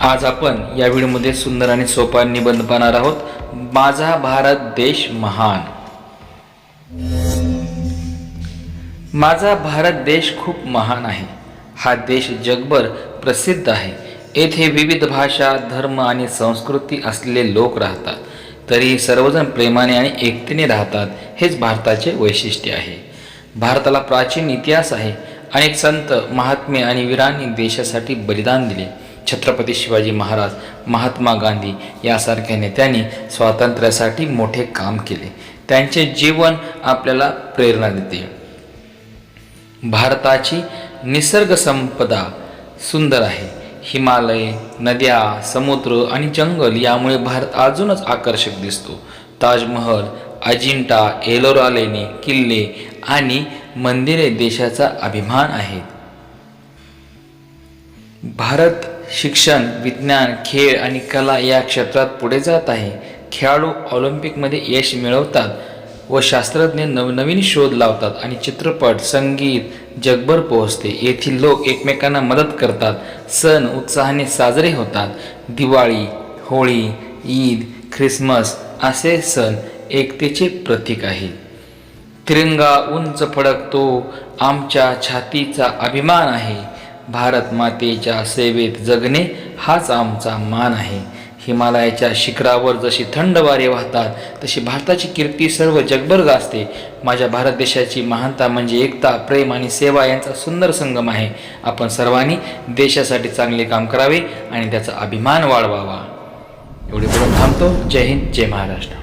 आज आपण या व्हिडिओमध्ये सुंदर आणि सोपा निबंध पाहणार आहोत. माझा भारत देश महान. माझा भारत देश खूप महान आहे. हा देश जगभर प्रसिद्ध आहे. येथे विविध भाषा धर्म आणि संस्कृती असलेले लोक राहतात. तरीही सर्वजण प्रेमाने आणि एकतेने राहतात हेच भारताचे वैशिष्ट्य आहे. भारताला प्राचीन इतिहास आहे. अनेक संत महात्मे आणि वीरांनी देशासाठी बलिदान दिले. छत्रपती शिवाजी महाराज महात्मा गांधी यासारख्या नेत्यांनी स्वातंत्र्यासाठी मोठे काम केले. त्यांचे जीवन आपल्याला प्रेरणा देते. भारताची निसर्ग संपदा सुंदर आहे. हिमालय नद्या समुद्र आणि जंगल यामुळे भारत अजूनच आकर्षक दिसतो. ताजमहल अजिंठा एलोरा लेणी किल्ले आणि मंदिरे देशाचा अभिमान आहेत. भारत शिक्षण विज्ञान खेळ आणि कला या क्षेत्रात पुढे जात आहे. खेळाडू ऑलिम्पिकमध्ये यश मिळवतात व शास्त्रज्ञ नवनवीन शोध लावतात आणि चित्रपट संगीत जगभर पोहोचते. येथील लोक एकमेकांना मदत करतात सण उत्साहाने साजरे होतात. दिवाळी होळी ईद ख्रिसमस असे सण एकतेचे प्रतीक आहे. तिरंगा उंच फडकतो आमच्या छातीचा अभिमान आहे. भारत मातेच्या सेवेत जगणे हाच आमचा मान आहे. हिमालयाच्या शिखरावर जशी थंड वारे वाहतात तशी भारताची कीर्ती सर्व जगभर गाजते. माझ्या भारत देशाची महानता म्हणजे एकता प्रेम आणि सेवा यांचा सुंदर संगम आहे. आपण सर्वांनी देशासाठी चांगले काम करावे आणि त्याचा अभिमान वाढवावा. एवढे बोलून थांबतो. जय हिंद जय महाराष्ट्र.